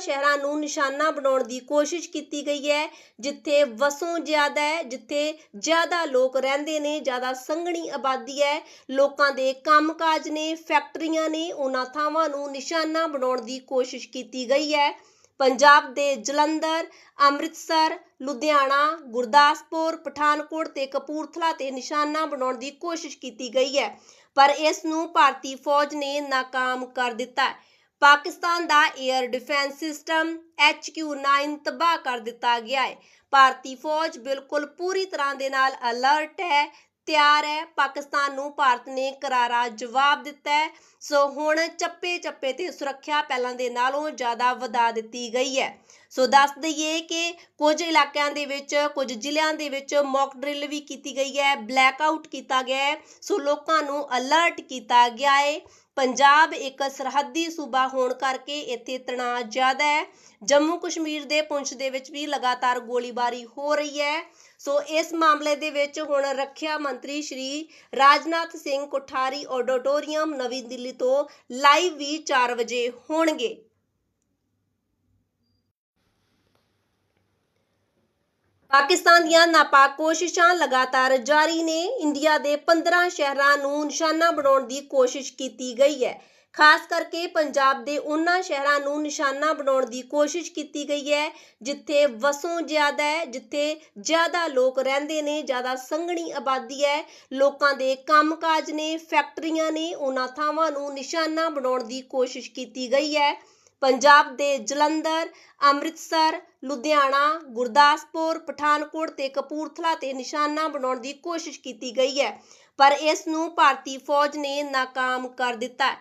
ਸ਼ਹਿਰਾਂ ਨੂੰ ਨਿਸ਼ਾਨਾ ਬਣਾਉਣ ਦੀ ਕੋਸ਼ਿਸ਼ ਕੀਤੀ ਗਈ ਹੈ, ਜਿੱਥੇ ਵਸੋਂ ਜ਼ਿਆਦਾ ਹੈ, ਜਿੱਥੇ ਜ਼ਿਆਦਾ ਲੋਕ ਰਹਿੰਦੇ ਨੇ, ਜ਼ਿਆਦਾ ਸੰਘਣੀ ਆਬਾਦੀ ਹੈ। ਲੋਕਾਂ ਦੇ ਕੰਮਕਾਜ ਨੇ, ਫੈਕਟਰੀਆਂ ਨੇ, ਉਹਨਾਂ ਥਾਵਾਂ ਨੂੰ ਨਿਸ਼ਾਨਾ ਬਣਾਉਣ ਦੀ ਕੋਸ਼ਿਸ਼ ਕੀਤੀ ਗਈ ਹੈ। ਪੰਜਾਬ ਦੇ ਜਲੰਧਰ, ਅੰਮ੍ਰਿਤਸਰ, ਲੁਧਿਆਣਾ, ਗੁਰਦਾਸਪੁਰ, ਪਠਾਨਕੋਟ ਤੇ ਕਪੂਰਥਲਾ ਤੇ ਨਿਸ਼ਾਨਾ ਬਣਾਉਣ ਦੀ ਕੋਸ਼ਿਸ਼ ਕੀਤੀ ਗਈ ਹੈ। ਪਰ ਇਸ ਨੂੰ ਭਾਰਤੀ ਫੌਜ ਨੇ ਨਾਕਾਮ ਕਰ ਦਿੱਤਾ ਪਾਕਿਸਤਾਨ ਦਾ 에ਅਰ ਡਿਫੈਂਸ ਸਿਸਟਮ HQ9 ਤਬਾਹ ਕਰ ਦਿੱਤਾ ਗਿਆ ਹੈ। ਭਾਰਤੀ ਫੌਜ ਬਿਲਕੁਲ ਪੂਰੀ ਤਰ੍ਹਾਂ ਦੇ ਨਾਲ ਅਲਰਟ ਹੈ, ਤਿਆਰ ਹੈ। ਪਾਕਿਸਤਾਨ ਨੂੰ ਭਾਰਤ ਨੇ ਕਰਾਰਾ ਜਵਾਬ ਦਿੱਤਾ ਹੈ। ਸੋ ਹੁਣ ਚੱਪੇ ਚੱਪੇ ਤੇ ਸੁਰੱਖਿਆ ਪਹਿਲਾਂ ਦੇ ਨਾਲੋਂ ਜ਼ਿਆਦਾ ਵਧਾ ਦਿੱਤੀ ਗਈ ਹੈ। ਸੋ ਦੱਸ ਦਈਏ ਕਿ ਕੁਝ ਇਲਾਕਿਆਂ ਦੇ ਵਿੱਚ, ਕੁਝ ਜ਼ਿਲ੍ਹਿਆਂ ਦੇ ਵਿੱਚ ਮੌਕ ਡਰਿਲ ਵੀ ਕੀਤੀ ਗਈ ਹੈ। ਬਲੈਕ ਆਊਟ ਕੀਤਾ ਗਿਆ ਹੈ। ਸੋ ਲੋਕਾਂ ਨੂੰ ਅਲਰਟ ਕੀਤਾ ਗਿਆ ਹੈ। ਪੰਜਾਬ ਇੱਕ ਸਰਹੱਦੀ ਸੂਬਾ ਹੋਣ ਕਰਕੇ ਇੱਥੇ ਤਣਾਅ ਜ਼ਿਆਦਾ ਹੈ। ਜੰਮੂ ਕਸ਼ਮੀਰ ਦੇ ਪੁੰਛ ਦੇ ਵਿੱਚ ਵੀ ਲਗਾਤਾਰ ਗੋਲੀਬਾਰੀ ਹੋ ਰਹੀ ਹੈ। ਸੋ ਇਸ ਮਾਮਲੇ ਦੇ ਵਿੱਚ ਹੁਣ ਰੱਖਿਆ ਮੰਤਰੀ ਸ਼੍ਰੀ ਰਾਜਨਾਥ ਸਿੰਘ ਕੋਠਾਰੀ ਆਡੀਟੋਰੀਅਮ ਨਵੀਂ ਦਿੱਲੀ ਤੋਂ ਲਾਈਵ ਵੀ 4 ਵਜੇ ਹੋਣਗੇ। ਪਾਕਿਸਤਾਨ ਦੀਆਂ ਨਾਪਾਕ ਕੋਸ਼ਿਸ਼ਾਂ ਲਗਾਤਾਰ ਜਾਰੀ ਨੇ। ਇੰਡੀਆ ਦੇ 15 ਸ਼ਹਿਰਾਂ ਨੂੰ ਨਿਸ਼ਾਨਾ ਬਣਾਉਣ ਦੀ ਕੋਸ਼ਿਸ਼ ਕੀਤੀ ਗਈ ਹੈ। ਖਾਸ ਕਰਕੇ ਪੰਜਾਬ ਦੇ ਉਹਨਾਂ ਸ਼ਹਿਰਾਂ ਨੂੰ ਨਿਸ਼ਾਨਾ ਬਣਾਉਣ ਦੀ ਕੋਸ਼ਿਸ਼ ਕੀਤੀ ਗਈ ਹੈ, ਜਿੱਥੇ ਵਸੋਂ ਜ਼ਿਆਦਾ ਹੈ, ਜਿੱਥੇ ਜ਼ਿਆਦਾ ਲੋਕ ਰਹਿੰਦੇ ਨੇ, ਜ਼ਿਆਦਾ ਸੰਘਣੀ ਆਬਾਦੀ ਹੈ। ਲੋਕਾਂ ਦੇ ਕੰਮਕਾਜ ਨੇ, ਫੈਕਟਰੀਆਂ ਨੇ, ਉਹਨਾਂ ਥਾਵਾਂ ਨੂੰ ਨਿਸ਼ਾਨਾ ਬਣਾਉਣ ਦੀ ਕੋਸ਼ਿਸ਼ ਕੀਤੀ ਗਈ ਹੈ। ਪੰਜਾਬ ਦੇ ਜਲੰਧਰ, ਅੰਮ੍ਰਿਤਸਰ, ਲੁਧਿਆਣਾ, ਗੁਰਦਾਸਪੁਰ, ਪਠਾਨਕੋਟ ਤੇ ਕਪੂਰਥਲਾ ਤੇ ਨਿਸ਼ਾਨਾ ਬਣਾਉਣ ਦੀ ਕੋਸ਼ਿਸ਼ ਕੀਤੀ ਗਈ ਹੈ। ਪਰ ਇਸ ਨੂੰ ਭਾਰਤੀ ਫੌਜ ਨੇ ਨਾਕਾਮ ਕਰ ਦਿੱਤਾ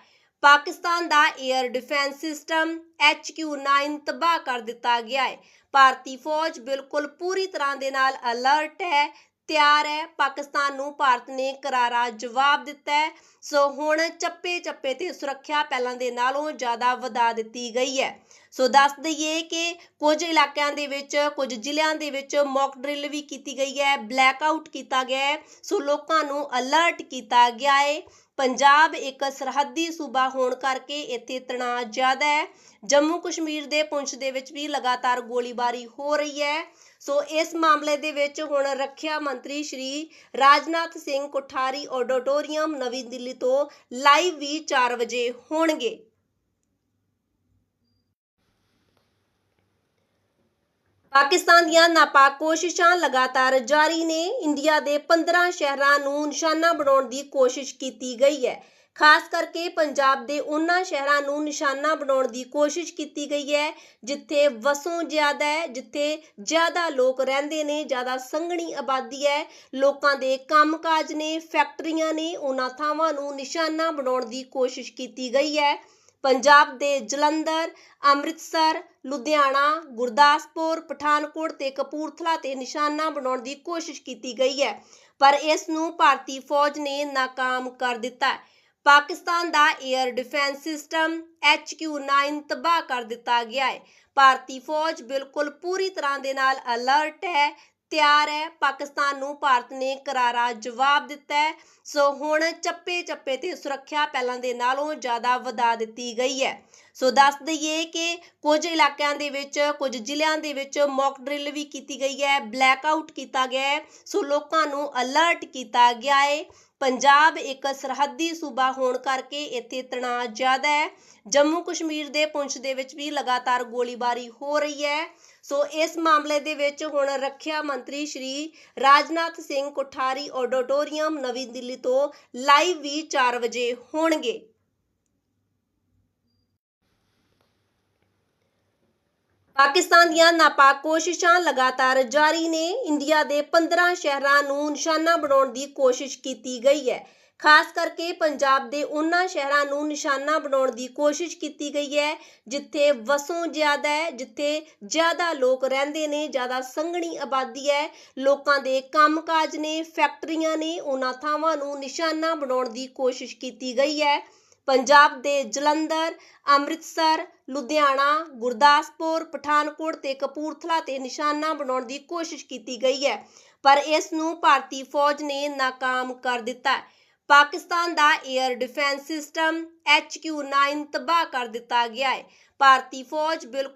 ਪਾਕਿਸਤਾਨ ਦਾ 에ਅਰ ਡਿਫੈਂਸ ਸਿਸਟਮ HQ9 ਤਬਾਹ ਕਰ ਦਿੱਤਾ ਗਿਆ ਹੈ। ਭਾਰਤੀ ਫੌਜ ਬਿਲਕੁਲ ਪੂਰੀ ਤਰ੍ਹਾਂ ਦੇ ਨਾਲ ਅਲਰਟ ਹੈ। ਤਿਆਰ ਹੈ। ਪਾਕਿਸਤਾਨ ਨੂੰ ਭਾਰਤ ਨੇ ਕਰਾਰਾ ਜਵਾਬ ਦਿੱਤਾ ਹੈ। ਸੋ ਹੁਣ ਚੱਪੇ ਚੱਪੇ ਤੇ ਸੁਰੱਖਿਆ ਪਹਿਲਾਂ ਦੇ ਨਾਲੋਂ ਜ਼ਿਆਦਾ ਵਧਾ ਦਿੱਤੀ ਗਈ ਹੈ। ਸੋ ਦੱਸ ਦਈਏ ਕਿ ਕੁਝ ਇਲਾਕਿਆਂ ਦੇ ਵਿੱਚ, ਕੁਝ ਜ਼ਿਲ੍ਹਿਆਂ ਦੇ ਵਿੱਚ ਮੌਕ ਡਰਿਲ ਵੀ ਕੀਤੀ ਗਈ ਹੈ। ਬਲੈਕ ਆਊਟ ਕੀਤਾ ਗਿਆ ਹੈ। ਸੋ ਲੋਕਾਂ ਨੂੰ ਅਲਰਟ ਕੀਤਾ ਗਿਆ ਹੈ। ਪੰਜਾਬ ਇੱਕ ਸਰਹੱਦੀ ਸੂਬਾ ਹੋਣ ਕਰਕੇ ਇੱਥੇ ਤਣਾਅ ਜ਼ਿਆਦਾ ਹੈ। ਜੰਮੂ ਕਸ਼ਮੀਰ ਦੇ ਪੁੰਛ ਦੇ ਵਿੱਚ ਵੀ ਲਗਾਤਾਰ ਗੋਲੀਬਾਰੀ ਹੋ ਰਹੀ ਹੈ। ਸੋ ਇਸ ਮਾਮਲੇ ਦੇ ਵਿੱਚ ਹੁਣ ਰੱਖਿਆ ਮੰਤਰੀ ਸ਼੍ਰੀ ਰਾਜਨਾਥ ਸਿੰਘ ਕੋਠਾਰੀ ਆਡੀਟੋਰੀਅਮ ਨਵੀਂ ਦਿੱਲੀ ਤੋਂ ਲਾਈਵ ਵੀ 4 ਵਜੇ ਹੋਣਗੇ। ਪਾਕਿਸਤਾਨ ਦੀਆਂ ਨਾਪਾਕ ਕੋਸ਼ਿਸ਼ਾਂ ਲਗਾਤਾਰ ਜਾਰੀ ਨੇ। ਇੰਡੀਆ ਦੇ 15 ਸ਼ਹਿਰਾਂ ਨੂੰ ਨਿਸ਼ਾਨਾ ਬਣਾਉਣ ਦੀ ਕੋਸ਼ਿਸ਼ ਕੀਤੀ ਗਈ ਹੈ। ਖਾਸ ਕਰਕੇ ਪੰਜਾਬ ਦੇ ਉਹਨਾਂ ਸ਼ਹਿਰਾਂ ਨੂੰ ਨਿਸ਼ਾਨਾ ਬਣਾਉਣ ਦੀ ਕੋਸ਼ਿਸ਼ ਕੀਤੀ ਗਈ ਹੈ, ਜਿੱਥੇ ਵਸੋਂ ਜ਼ਿਆਦਾ ਹੈ, ਜਿੱਥੇ ਜ਼ਿਆਦਾ ਲੋਕ ਰਹਿੰਦੇ ਨੇ, ਜ਼ਿਆਦਾ ਸੰਘਣੀ ਆਬਾਦੀ ਹੈ। ਲੋਕਾਂ ਦੇ ਕੰਮਕਾਜ ਨੇ, ਫੈਕਟਰੀਆਂ ਨੇ, ਉਹਨਾਂ ਥਾਵਾਂ ਨੂੰ ਨਿਸ਼ਾਨਾ ਬਣਾਉਣ ਦੀ ਕੋਸ਼ਿਸ਼ ਕੀਤੀ ਗਈ ਹੈ। ਪੰਜਾਬ ਦੇ ਜਲੰਧਰ, ਅੰਮ੍ਰਿਤਸਰ, ਲੁਧਿਆਣਾ, ਗੁਰਦਾਸਪੁਰ, ਪਠਾਨਕੋਟ ਤੇ ਕਪੂਰਥਲਾ ਤੇ ਨਿਸ਼ਾਨਾ ਬਣਾਉਣ ਦੀ ਕੋਸ਼ਿਸ਼ ਕੀਤੀ ਗਈ ਹੈ। ਪਰ ਇਸ ਨੂੰ ਭਾਰਤੀ ਫੌਜ ਨੇ ਨਾਕਾਮ ਕਰ ਦਿੱਤਾ ਪਾਕਿਸਤਾਨ ਦਾ 에ਅਰ ਡਿਫੈਂਸ ਸਿਸਟਮ HQ9 ਤਬਾਹ ਕਰ ਦਿੱਤਾ ਗਿਆ ਹੈ। ਭਾਰਤੀ ਫੌਜ ਬਿਲਕੁਲ ਪੂਰੀ ਤਰ੍ਹਾਂ ਦੇ ਨਾਲ ਅਲਰਟ ਹੈ ਤਿਆਰ ਹੈ। ਪਾਕਿਸਤਾਨ ਨੂੰ ਭਾਰਤ ਨੇ ਕਰਾਰਾ ਜਵਾਬ ਦਿੱਤਾ ਹੈ। ਸੋ ਹੁਣ ਚੱਪੇ ਚੱਪੇ ਤੇ ਸੁਰੱਖਿਆ ਪਹਿਲਾਂ ਦੇ ਨਾਲੋਂ ਜ਼ਿਆਦਾ ਵਧਾ ਦਿੱਤੀ ਗਈ ਹੈ। ਸੋ ਦੱਸ ਦਈਏ ਕਿ ਕੁਝ ਇਲਾਕਿਆਂ ਦੇ ਵਿੱਚ, ਕੁਝ ਜ਼ਿਲ੍ਹਿਆਂ ਦੇ ਵਿੱਚ ਮੌਕ ਡਰਿਲ ਵੀ ਕੀਤੀ ਗਈ ਹੈ। ਬਲੈਕ ਆਊਟ ਕੀਤਾ ਗਿਆ ਹੈ। ਸੋ ਲੋਕਾਂ ਨੂੰ ਅਲਰਟ ਕੀਤਾ ਗਿਆ ਹੈ। ਪੰਜਾਬ ਇੱਕ ਸਰਹੱਦੀ ਸੂਬਾ ਹੋਣ ਕਰਕੇ ਇੱਥੇ ਤਣਾਅ ਜ਼ਿਆਦਾ ਹੈ। ਜੰਮੂ ਕਸ਼ਮੀਰ ਦੇ ਪੁੰਛ ਦੇ ਵਿੱਚ ਵੀ ਲਗਾਤਾਰ ਗੋਲੀਬਾਰੀ ਹੋ ਰਹੀ ਹੈ। ਸੋ ਇਸ ਮਾਮਲੇ ਦੇ ਵਿੱਚ ਹੁਣ ਰੱਖਿਆ ਮੰਤਰੀ ਸ਼੍ਰੀ ਰਾਜਨਾਥ ਸਿੰਘ ਕੋਠਾਰੀ ਆਡੀਟੋਰੀਅਮ ਨਵੀਂ ਦਿੱਲੀ ਤੋਂ ਲਾਈਵ ਵੀ 4 ਵਜੇ ਹੋਣਗੇ। ਪਾਕਿਸਤਾਨ ਦੀਆਂ ਨਾਪਾਕ ਕੋਸ਼ਿਸ਼ਾਂ ਲਗਾਤਾਰ ਜਾਰੀ ਨੇ। ਇੰਡੀਆ ਦੇ 15 ਸ਼ਹਿਰਾਂ ਨੂੰ ਨਿਸ਼ਾਨਾ ਬਣਾਉਣ ਦੀ ਕੋਸ਼ਿਸ਼ ਕੀਤੀ ਗਈ ਹੈ। ਖਾਸ ਕਰਕੇ ਪੰਜਾਬ ਦੇ ਉਹਨਾਂ ਸ਼ਹਿਰਾਂ ਨੂੰ ਨਿਸ਼ਾਨਾ ਬਣਾਉਣ ਦੀ ਕੋਸ਼ਿਸ਼ ਕੀਤੀ ਗਈ ਹੈ, ਜਿੱਥੇ ਵਸੋਂ ਜ਼ਿਆਦਾ ਹੈ, ਜਿੱਥੇ ਜ਼ਿਆਦਾ ਲੋਕ ਰਹਿੰਦੇ ਨੇ, ਜ਼ਿਆਦਾ ਸੰਘਣੀ ਆਬਾਦੀ ਹੈ। ਲੋਕਾਂ ਦੇ ਕੰਮਕਾਜ ਨੇ, ਫੈਕਟਰੀਆਂ ਨੇ ਉਹਨਾਂ ਥਾਵਾਂ ਨੂੰ ਨਿਸ਼ਾਨਾ ਬਣਾਉਣ ਦੀ ਕੋਸ਼ਿਸ਼ ਕੀਤੀ ਗਈ ਹੈ। ਪੰਜਾਬ ਦੇ ਜਲੰਧਰ, ਅੰਮ੍ਰਿਤਸਰ, ਲੁਧਿਆਣਾ, ਗੁਰਦਾਸਪੁਰ, ਪਠਾਨਕੋਟ ਤੇ ਕਪੂਰਥਲਾ ਤੇ ਨਿਸ਼ਾਨਾ ਬਣਾਉਣ ਦੀ ਕੋਸ਼ਿਸ਼ ਕੀਤੀ ਗਈ ਹੈ। ਪਰ ਇਸ ਨੂੰ ਭਾਰਤੀ ਫੌਜ ਨੇ ਨਾਕਾਮ ਕਰ ਦਿੱਤਾ ਪਾਕਿਸਤਾਨ ਦਾ 에ਅਰ ਡਿਫੈਂਸ ਸਿਸਟਮ HQ9 ਤਬਾਹ ਕਰ ਦਿੱਤਾ ਗਿਆ ਹੈ। ਭਾਰਤੀ ਫੌਜ ਬਿਲਕੁਲ